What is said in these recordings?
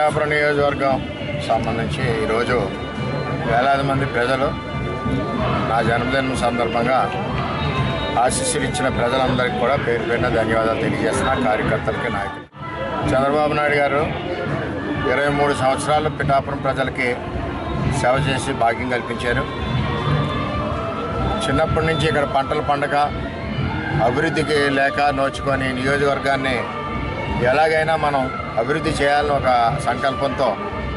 పిఠాపురం నియోజకవర్గం సంబంధించి ఈరోజు వేలాది మంది ప్రజలు నా జన్మదినం సందర్భంగా ఆశీస్సులు ఇచ్చిన ప్రజలందరికీ కూడా పేరు పేరున ధన్యవాదాలు తెలియజేస్తున్నా కార్యకర్తలకి నాయకులు చంద్రబాబు నాయుడు గారు ఇరవై మూడు సంవత్సరాలు పిఠాపురం ప్రజలకి సేవ చేసి భాగ్యం కల్పించారు. చిన్నప్పటి నుంచి ఇక్కడ పంటల పండగ అభివృద్ధికి లేక నోచుకొని నియోజకవర్గాన్ని ఎలాగైనా మనం అభివృద్ధి చేయాలని ఒక సంకల్పంతో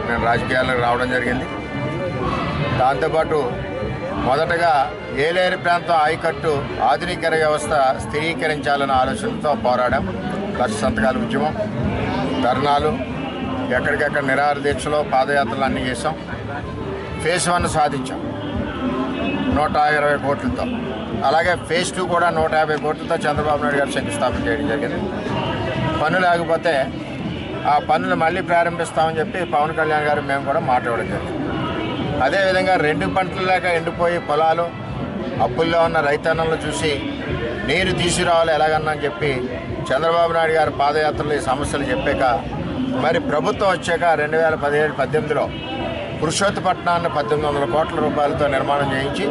నేను రాజకీయాలకు రావడం జరిగింది. దాంతోపాటు మొదటగా ఏలేరు ప్రాంతం ఆయకట్టు ఆధునికర వ్యవస్థ స్థిరీకరించాలన్న ఆలోచనతో పోరాడాం. లక్ష సంతకాల ఉద్యమం ధర్నాలు ఎక్కడికెక్కడ నిరాహార దీక్షలు పాదయాత్రలు అన్నీ చేసాం ఫేస్ వన్ సాధించాం. నూట ఇరవై కోట్లతో. అలాగే ఫేజ్ టూ కూడా నూట యాభై కోట్లతో చంద్రబాబు నాయుడు గారు శంకుస్థాపన చేయడం జరిగింది. పనులు ఆగిపోతే ఆ పనులు మళ్ళీ ప్రారంభిస్తామని చెప్పి పవన్ కళ్యాణ్ గారు మేము కూడా మాట్లాడడం జరిగింది. అదేవిధంగా రెండు పంటలు లేక ఎండిపోయి పొలాలు అప్పుల్లో ఉన్న రైతన్నలను చూసి నీరు తీసుకురావాలి ఎలాగన్నా అని చెప్పి చంద్రబాబు నాయుడు గారు పాదయాత్రలో ఈ సమస్యలు చెప్పాక మరి ప్రభుత్వం వచ్చాక రెండు వేల పదిహేడు పద్దెనిమిదిలో పురుషోత్తపట్నాన్ని పద్దెనిమిది వందల కోట్ల రూపాయలతో నిర్మాణం చేయించి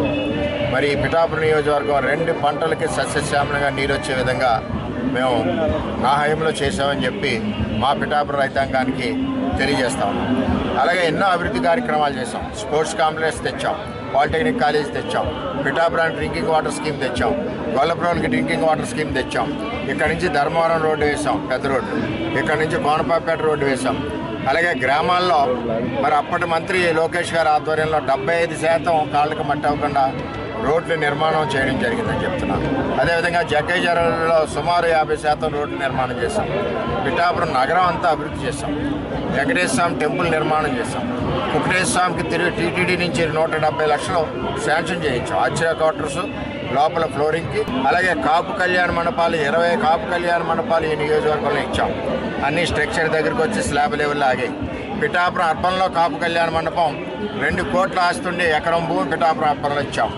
మరి పిఠాపురం నియోజకవర్గం రెండు పంటలకి సస్యశ్యామలంగా నీరు వచ్చే విధంగా మేము నా హయంలో చేసామని చెప్పి మా పిఠాపుర రైతాంగానికి తెలియజేస్తా ఉన్నాం. అలాగే ఎన్నో అభివృద్ధి కార్యక్రమాలు చేసాం స్పోర్ట్స్ కాంప్లెక్స్ తెచ్చాం. పాలిటెక్నిక్ కాలేజ్ తెచ్చాం. పిఠాపురానికి డ్రింకింగ్ వాటర్ స్కీమ్ తెచ్చాం. గొల్లపురానికి డ్రింకింగ్ వాటర్ స్కీమ్ తెచ్చాం. ఇక్కడ నుంచి ధర్మవరం రోడ్డు వేసాం పెద్ద రోడ్డు. ఇక్కడ నుంచి కోనపాపేట రోడ్డు వేసాం అలాగే గ్రామాల్లో మరి అప్పటి మంత్రి లోకేష్ గారి ఆధ్వర్యంలో డెబ్బై ఐదు శాతం కాళ్ళకి మట్టి అవ్వకుండా రోడ్లు నిర్మాణం చేయడం జరిగిందని చెప్తున్నాను అదేవిధంగా జగ్గైజర్లో సుమారు యాభై శాతం రోడ్లు నిర్మాణం చేశాం. పిఠాపురం నగరం అంతా అభివృద్ధి చేశాం. వెంకటేశ్వర స్వామి టెంపుల్ నిర్మాణం చేశాం. కుకటేశ్వర స్వామికి తిరిగి టీటీడీ నుంచి నూట డెబ్బై లక్షలు శాంక్షన్ చేయించాం. ఆశ్చర్య క్వార్టర్స్ లోపల ఫ్లోరింగ్కి అలాగే కాపు కళ్యాణ మండపాలు ఇరవై కాపు కళ్యాణ మండపాలు ఈ నియోజకవర్గంలో ఇచ్చాం. అన్ని స్ట్రక్చర్ దగ్గరికి వచ్చి స్లాబ్ లెవెల్లో ఆగాయి. పిఠాపురం అర్పణలో కాపు కళ్యాణ మండపం రెండు కోట్ల ఆస్తుండే ఎకరం భూమి పిఠాపురం అర్పణలో ఇచ్చాం.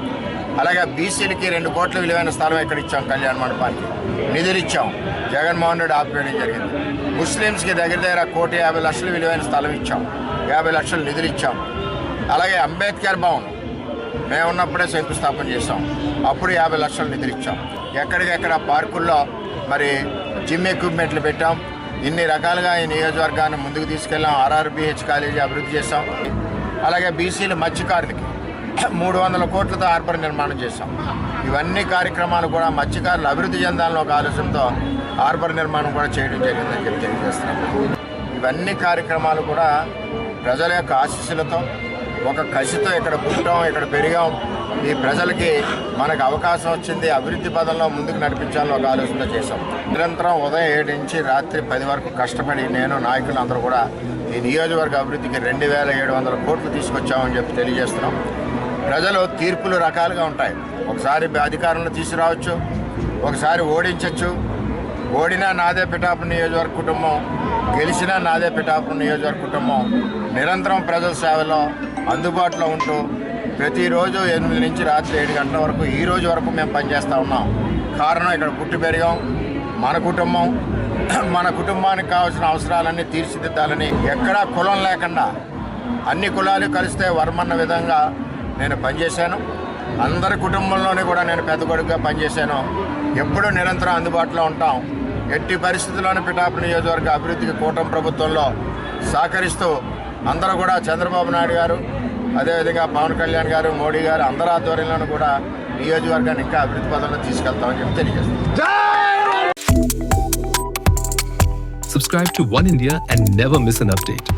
అలాగే బీసీలకి రెండు కోట్ల విలువైన స్థలం ఎక్కడ ఇచ్చాం కళ్యాణ మండపానికి. నిధులు ఇచ్చాం. జగన్మోహన్ రెడ్డి ఆపేయడం జరిగింది. ముస్లిమ్స్కి దగ్గర దగ్గర కోటి యాభై లక్షలు విలువైన స్థలం ఇచ్చాం. యాభై లక్షలు నిధులు ఇచ్చాం. అలాగే అంబేద్కర్ భవన్. మేము ఉన్నప్పుడే శంకుస్థాపన చేసాం అప్పుడు యాభై లక్షలు నిధులు ఇచ్చాం. ఎక్కడికెక్కడ పార్కుల్లో మరి జిమ్ ఎక్విప్మెంట్లు పెట్టాం. ఇన్ని రకాలుగా ఈ నియోజకవర్గాన్ని ముందుకు తీసుకెళ్ళాం. ఆర్ఆర్బిహెచ్ కాలేజీ అభివృద్ధి చేసాం అలాగే బీసీలు మత్స్యకారులకి మూడు వందల కోట్లతో హార్బర్ నిర్మాణం చేశాం. ఇవన్నీ కార్యక్రమాలు కూడా మత్స్యకారులు అభివృద్ధి చెందాలని ఒక ఆలోచనతో హార్బర్ నిర్మాణం కూడా చేయడం జరిగిందని చెప్పి తెలియజేస్తున్నాం. ఇవన్నీ కార్యక్రమాలు కూడా ప్రజల యొక్క ఆశీస్సులతో ఒక కసితో ఇక్కడ పుట్టాం ఇక్కడ పెరిగాం. ఈ ప్రజలకి మనకు అవకాశం వచ్చింది అభివృద్ధి పదంలో ముందుకు నడిపించాలని ఒక ఆలోచన చేశాం. నిరంతరం ఉదయం ఏడు నుంచి రాత్రి పది వరకు కష్టపడి నేను నాయకులు అందరూ కూడా ఈ నియోజకవర్గ అభివృద్ధికి రెండు వేల ఏడు వందల కోట్లు తీసుకొచ్చామని చెప్పి తెలియజేస్తున్నాం. ప్రజలు తీర్పులు రకాలుగా ఉంటాయి. ఒకసారి అధికారంలో తీసుకురావచ్చు ఒకసారి ఓడించవచ్చు ఓడినా నాదే పిఠాపురం నియోజకవర్గ కుటుంబం గెలిచినా నాదే పిఠాపురం నియోజకవర్గ కుటుంబం నిరంతరం ప్రజల సేవలో అందుబాటులో ఉంటూ ప్రతిరోజు ఎనిమిది నుంచి రాత్రి ఏడు గంటల వరకు ఈ రోజు వరకు మేము పనిచేస్తూ ఉన్నాం. కారణం ఇక్కడ పుట్టి పెరిగాం. మన కుటుంబం మన కుటుంబానికి కావాల్సిన అవసరాలన్నీ తీర్చిదిద్దాలని ఎక్కడా కులం లేకుండా అన్ని కులాలు కలిస్తే వర్మన్న విధంగా నేను పనిచేశాను. అందరి కుటుంబంలోనే కూడా నేను పెద్ద కొడుకుగా పనిచేశాను. ఎప్పుడూ నిరంతరం అందుబాటులో ఉంటాం. ఎట్టి పరిస్థితుల్లోనూ పిఠాపు నియోజకవర్గ అభివృద్ధికి కూటమి ప్రభుత్వంలో సహకరిస్తూ అందరూ కూడా చంద్రబాబు నాయుడు గారు అదేవిధంగా పవన్ కళ్యాణ్ గారు మోడీ గారు అందరి ఆధ్వర్యంలోనూ కూడా నియోజకవర్గాన్ని ఇంకా అభివృద్ధి పదంలో తీసుకెళ్తామని చెప్పి తెలియజేస్తాం Subscribe to One India and never miss an update.